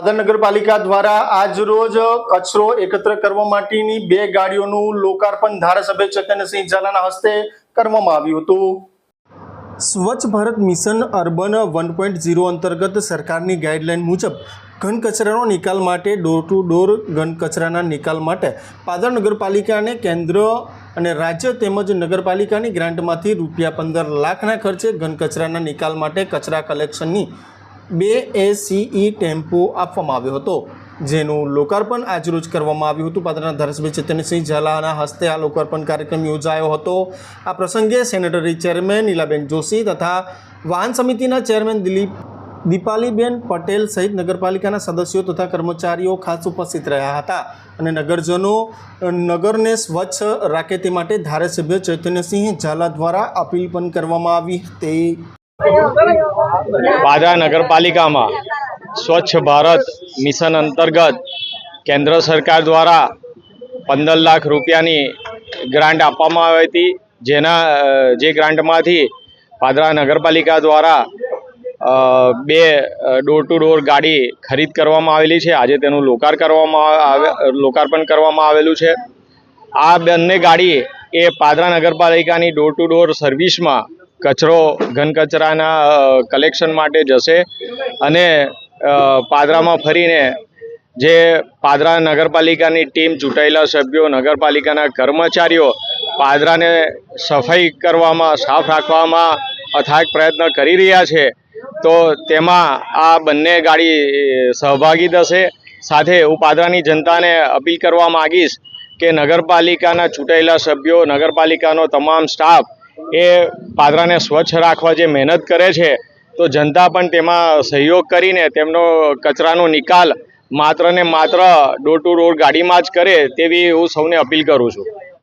પાદર નગરપાલિકા દ્વારા આજ રોજ કચરો એકત્ર કરવા માટેની બે ગાડીઓનું લોકાર્પણ ધારાસભ્ય ચેતનસિંહ ઝાલાના હસ્તે કરવામાં આવ્યું હતું. Swachh Bharat mission urban one point zero અંતર્ગત સરકારની ગાઈડલાઈન મુજબ ઘન કચરાનો નિકાલ માટે ડોર ટુ ડોર ઘન કચરાના નિકાલ માટે પાદર નગરપાલિકાને કેન્દ્ર અને રાજ્ય તેમજ નગરપાલિકાની ગ્રાન્ટમાંથી રૂપિયા પંદર લાખના ખર્ચે ઘન કચરાના નિકાલ માટે કચરા કલેક્શનની બે એસીઈ ટેમ્પો આપવામાં આવ્યો હતો, જેનું લોકાર્પણ આજરોજ કરવામાં આવ્યું હતું. પાત્રના ધારાસભ્ય ચેતનસિંહ ઝાલાના હસ્તે આ લોકાર્પણ કાર્યક્રમ યોજાયો હતો. આ પ્રસંગે સેનેટરી ચેરમેન નીલાબેન જોશી તથા વાહન સમિતિના ચેરમેન દિલીપ દીપાલીબેન પટેલ સહિત નગરપાલિકાના સદસ્યો તથા કર્મચારીઓ ખાસ ઉપસ્થિત રહ્યા હતા અને નગરજનો, નગરને સ્વચ્છ રાખે તે માટે ધારાસભ્ય ચૈતન્યસિંહ ઝાલા દ્વારા અપીલ પણ કરવામાં આવી હતી. પાદરા નગરપાલિકામાં સ્વચ્છ ભારત મિશન અંતર્ગત કેન્દ્ર સરકાર દ્વારા પંદર લાખ રૂપિયાની ગ્રાન્ટ આપવામાં આવી હતી. જેના, જે ગ્રાન્ટમાંથી પાદરા નગરપાલિકા દ્વારા બે ડોર ટુ ડોર ગાડી ખરીદ કરવામાં આવેલી છે. આજે તેનું લોકાર કરવામાં આવે, લોકાર્પણ કરવામાં આવેલું છે. આ બંને ગાડી એ પાદરા નગરપાલિકાની ડોર ટુ ડોર સર્વિસમાં કચરો, ઘન કચરાના કલેક્શન માટે જશે. અને પાદરામાં ફરીને જે પાદરા નગરપાલિકાની ટીમ ચૂંટાયેલા સભ્યો, નગરપાલિકાના કર્મચારીઓ પાદરાને સફાઈ કરવામાં, સાફ રાખવામાં અથાગ પ્રયત્ન કરી રહ્યા છે, તો તેમાં આ બંને ગાડી સહભાગી થશે. સાથે હું પાદરાની જનતાને અપીલ કરવા માગીશ કે નગરપાલિકાના ચૂંટાયેલા સભ્યો, નગરપાલિકાનો તમામ સ્ટાફ એ પાદરાને સ્વચ્છ રાખવા જે મહેનત કરે છે, તો જનતા પણ તેમાં સહયોગ કરીને તેમનો કચરાનો નિકાલ માત્ર ને માત્ર ડોર ટુ ડોર ગાડીમાં જ કરે તેવી હું સૌને અપીલ કરું છું.